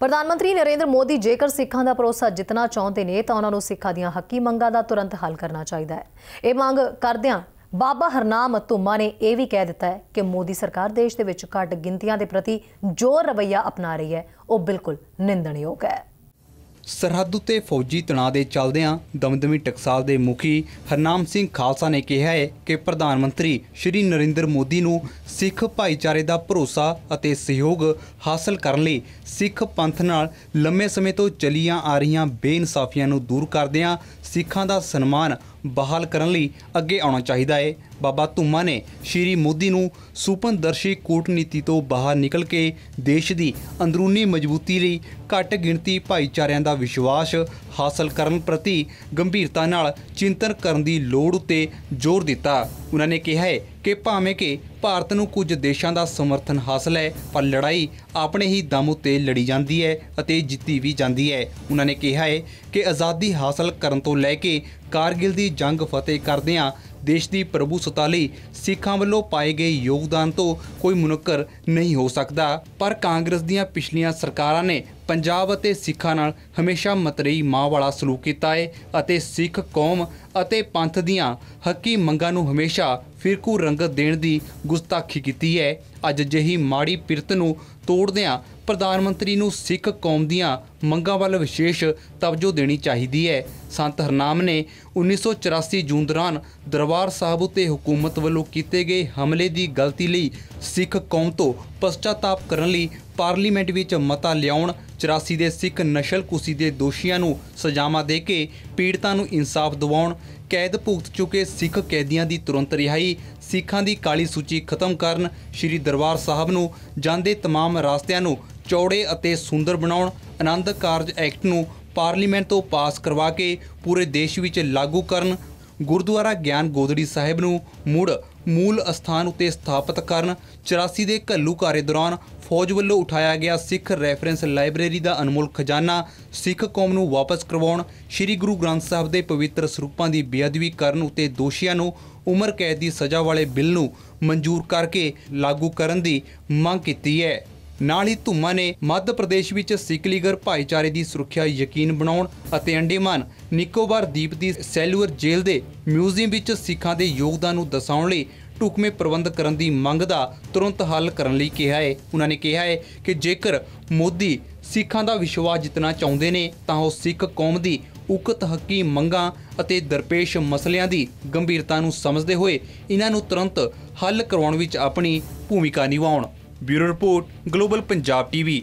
ਪ੍ਰਧਾਨ ਮੰਤਰੀ ਨਰਿੰਦਰ ਮੋਦੀ ਜੇਕਰ ਸਿੱਖਾਂ ਦਾ ਭਰੋਸਾ ਜਿੱਤਣਾ ਚਾਹੁੰਦੇ ਨੇ ਤਾਂ ਉਹਨਾਂ ਨੂੰ ਸਿੱਖਾਂ ਦੀਆਂ ਹੱਕੀ ਮੰਗਾਂ ਦਾ ਤੁਰੰਤ ਹੱਲ ਕਰਨਾ ਚਾਹੀਦਾ ਹੈ। ਇਹ ਮੰਗ ਕਰਦਿਆਂ ਬਾਬਾ ਹਰਨਾਮ ਧੁੰਮਾ ਨੇ ਇਹ ਵੀ ਕਹਿ ਦਿੱਤਾ ਹੈ ਕਿ ਮੋਦੀ ਸਰਕਾਰ ਦੇਸ਼ ਦੇ ਵਿੱਚ ਘੱਟ ਗਿਣਤੀਆਂ ਦੇ ਪ੍ਰਤੀ ਜੋ ਰਵੱਈਆ ਅਪਣਾ ਰਹੀ ਹੈ। ਉਹ ਬਿਲਕੁਲ ਨਿੰਦਣਯੋਗ ਹੈ। ਸਰਹੱਦ ਉਤੇ ਫੌਜੀ ਤਣਾਅ ਦੇ ਚੱਲਦਿਆਂ ਦਮਦਮੀ ਟਕਸਾਲ ਦੇ ਮੁਖੀ ਹਰਨਾਮ ਸਿੰਘ ਖਾਲਸਾ ਨੇ ਕਿਹਾ ਹੈ ਕਿ ਪ੍ਰਧਾਨ ਮੰਤਰੀ ਸ਼੍ਰੀ ਨਰਿੰਦਰ ਮੋਦੀ ਨੂੰ ਸਿੱਖ ਭਾਈਚਾਰੇ ਦਾ ਭਰੋਸਾ ਅਤੇ ਸਹਿਯੋਗ ਹਾਸਲ ਕਰਨ ਲਈ ਸਿੱਖ ਪੰਥ ਨਾਲ ਲੰਮੇ ਸਮੇਂ ਤੋਂ ਚੱਲੀਆਂ ਆ ਰਹੀਆਂ ਬੇਇਨਸਾਫੀਆਂ ਨੂੰ ਦੂਰ ਕਰਦਿਆਂ ਸਿੱਖਾਂ ਦਾ ਸਨਮਾਨ ਬਹਾਲ ਕਰਨ ਲਈ ਅੱਗੇ ਆਉਣਾ ਚਾਹੀਦਾ ਹੈ ਬਾਬਾ ਧੁੰਮਾ ਨੇ ਸ਼੍ਰੀ ਮੋਦੀ ਨੂੰ ਸੁਪਨਦਰਸ਼ੀ ਕੂਟਨੀਤੀ ਤੋਂ ਬਾਹਰ ਨਿਕਲ ਕੇ ਦੇਸ਼ ਦੀ ਅੰਦਰੂਨੀ ਮਜ਼ਬੂਤੀ ਲਈ ਘੱਟ ਗਿਣਤੀ ਭਾਈਚਾਰਿਆਂ ਦਾ ਵਿਸ਼ਵਾਸ ਹਾਸਲ ਕਰਨ ਪ੍ਰਤੀ ਗੰਭੀਰਤਾ ਨਾਲ ਚਿੰਤਨ ਕਰਨ ਦੀ ਲੋੜ ਉੱਤੇ ਜ਼ੋਰ ਦਿੱਤਾ। ਉਹਨਾਂ ਨੇ ਕਿਹਾ ਹੈ ਕਿ ਭਾਵੇਂ ਕਿ ਭਾਰਤ ਨੂੰ ਕੁਝ ਦੇਸ਼ਾਂ ਦਾ ਸਮਰਥਨ ਹਾਸਲ ਹੈ, ਪਰ ਲੜਾਈ ਆਪਣੇ ਹੀ ਦਮ ਉੱਤੇ ਲੜੀ ਜਾਂਦੀ ਹੈ ਅਤੇ ਜਿੱਤੀ ਵੀ ਜਾਂਦੀ ਹੈ। ਉਹਨਾਂ ਨੇ ਕਿਹਾ ਹੈ ਕਿ ਆਜ਼ਾਦੀ ਹਾਸਲ ਕਰਨ ਤੋਂ ਲੈ ਕੇ ਕਾਰਗਿਲ ਦੀ ਜੰਗ ਫਤਿਹ ਕਰਦਿਆਂ ਦੇਸ਼ ਦੀ ਪ੍ਰਭੂਸੱਤਾ ਲਈ ਸਿੱਖਾਂ ਵੱਲੋਂ ਪਾਏ ਗਏ ਯੋਗਦਾਨ ਤੋਂ ਕੋਈ ਮੁਨਕਰ ਨਹੀਂ ਹੋ ਸਕਦਾ। ਪਰ ਕਾਂਗਰਸ ਦੀਆਂ ਪਿਛਲੀਆਂ ਸਰਕਾਰਾਂ ਨੇ ਪੰਜਾਬ ਅਤੇ ਸਿੱਖਾਂ ਨਾਲ ਹਮੇਸ਼ਾ ਮਤਰੇਈ ਮਾਂ ਵਾਲਾ ਸਲੂਕ ਕੀਤਾ ਹੈ ਅਤੇ ਸਿੱਖ ਕੌਮ ਅਤੇ ਪੰਥ ਦੀਆਂ ਹੱਕੀ ਮੰਗਾਂ ਨੂੰ ਹਮੇਸ਼ਾ ਫਿਰਕੂ ਰੰਗਤ ਦੇਣ ਦੀ ਗੁਸਤਾਖੀ ਕੀਤੀ ਹੈ। ਅੱਜ ਜਹੀ ਮਾੜੀ ਪਿਰਤ ਨੂੰ ਤੋੜਦਿਆਂ ਪ੍ਰਧਾਨ ਮੰਤਰੀ ਨੂੰ ਸਿੱਖ ਕੌਮ ਦੀਆਂ ਮੰਗਾਂ ਵੱਲ ਵਿਸ਼ੇਸ਼ ਤਵਜੋ ਦੇਣੀ ਚਾਹੀਦੀ ਹੈ ਸੰਤ ਹਰਨਾਮ ਨੇ 1984 ਜੂਨ ਦੌਰਾਨ ਦਰਬਾਰ ਸਾਹਿਬ ਉਤੇ ਹਕੂਮਤ ਵੱਲੋਂ ਕੀਤੇ ਗਏ ਹਮਲੇ ਦੀ ਗਲਤੀ ਲਈ ਸਿੱਖ ਕੌਮ ਤੋਂ ਪਛਤਾਤਾਪ ਕਰਨ ਲਈ ਪਾਰਲੀਮੈਂਟ ਵਿੱਚ ਮਤਾ ਲਿਆਉਣ 84 ਦੇ ਸਿੱਖ ਨਸ਼ਲਕੁਸ਼ੀ ਦੇ ਦੋਸ਼ੀਆਂ ਨੂੰ ਸਜ਼ਾਵਾਂ ਦੇ ਕੇ ਪੀੜਤਾਂ ਨੂੰ ਇਨਸਾਫ ਦਿਵਾਉਣ ਕੈਦ ਭੁਗਤ ਚੁੱਕੇ ਸਿੱਖ ਕੈਦੀਆਂ ਦੀ ਤੁਰੰਤ ਰਿਹਾਈ ਸਿੱਖਾਂ ਦੀ ਕਾਲੀ ਸੂਚੀ ਖਤਮ ਕਰਨ ਸ੍ਰੀ ਦਰਬਾਰ ਸਾਹਿਬ ਨੂੰ ਜਾਂਦੇ तमाम ਰਾਸਤਿਆਂ ਨੂੰ ਚੌੜੇ ਅਤੇ ਸੁੰਦਰ ਬਣਾਉਣ, ਆਨੰਦ ਕਾਰਜ ਐਕਟ ਨੂੰ ਪਾਰਲੀਮੈਂਟ ਤੋਂ ਪਾਸ ਕਰਵਾ ਕੇ ਪੂਰੇ ਦੇਸ਼ ਵਿੱਚ ਲਾਗੂ ਕਰਨ, ਗੁਰਦੁਆਰਾ ਗਿਆਨ ਗੋਦੜੀ ਸਾਹਿਬ ਨੂੰ ਮੁੜ ਮੂਲ ਅਸਥਾਨ ਉਤੇ ਸਥਾਪਿਤ ਕਰਨ 84 ਦੇ ਘੱਲੂਘਾਰੇ ਦੌਰਾਨ ਫੌਜ ਵੱਲੋਂ ਉਠਾਇਆ ਗਿਆ ਸਿੱਖ ਰੈਫਰੈਂਸ ਲਾਇਬ੍ਰੇਰੀ ਦਾ ਅਨਮੋਲ ਖਜ਼ਾਨਾ, ਸਿੱਖ ਕੌਮ ਨੂੰ ਵਾਪਸ ਕਰਵਾਉਣ, ਸ੍ਰੀ ਗੁਰੂ ਗ੍ਰੰਥ ਸਾਹਿਬ ਦੇ ਪਵਿੱਤਰ ਸਰੂਪਾਂ ਦੀ ਬੇਅਦਬੀ ਕਰਨ ਉਤੇ ਦੋਸ਼ੀਆਂ ਨੂੰ ਉਮਰ ਕੈਦ ਦੀ ਸਜ਼ਾ ਵਾਲੇ ਬਿੱਲ ਨੂੰ ਮਨਜ਼ੂਰ ਕਰਕੇ ਲਾਗੂ ਕਰਨ ਦੀ ਮੰਗ ਕੀਤੀ ਹੈ। ਨਾਲ ਹੀ ਧੁੰਮਾ ਨੇ ਮੱਧ ਪ੍ਰਦੇਸ਼ ਵਿੱਚ ਸਿੱਖ ਲੀਗਰ ਭਾਈਚਾਰੇ ਦੀ ਸੁਰੱਖਿਆ ਯਕੀਨ ਬਣਾਉਣ ਅਤੇ ਅੰਡੇਮਾਨ ਨਿਕੋਬਾਰ ਦੀਪ ਦੀ ਸੈਲੂਅਰ ਜੇਲ੍ਹ ਦੇ ਮਿਊਜ਼ੀਅਮ ਵਿੱਚ ਸਿੱਖਾਂ ਦੇ ਯੋਗਦਾਨ ਨੂੰ ਦਰਸਾਉਣ ਲਈ ਢੁਕਵੇਂ ਪ੍ਰਬੰਧ ਕਰਨ ਦੀ ਮੰਗ ਦਾ ਤੁਰੰਤ ਹੱਲ ਕਰਨ ਲਈ ਕਿਹਾ ਹੈ। ਉਹਨਾਂ ਨੇ ਕਿਹਾ ਹੈ ਕਿ ਜੇਕਰ ਮੋਦੀ ਸਿੱਖਾਂ ਦਾ ਵਿਸ਼ਵਾਸ ਜਿੱਤਣਾ ਚਾਹੁੰਦੇ ਨੇ, ਤਾਂ ਉਹ ਸਿੱਖ ਕੌਮ ਦੀ ਉਕਤ ਹੱਕੀ ਮੰਗਾਂ ਅਤੇ ਦਰਪੇਸ਼ ਮਸਲਿਆਂ ਦੀ ਗੰਭੀਰਤਾ ਨੂੰ ਸਮਝਦੇ ਹੋਏ ਇਹਨਾਂ ਨੂੰ ਤੁਰੰਤ ਹੱਲ ਕਰਵਾਉਣ ਵਿੱਚ ਆਪਣੀ ਭੂਮਿਕਾ ਨਿਭਾਉਣ। Bureau report global Punjab TV.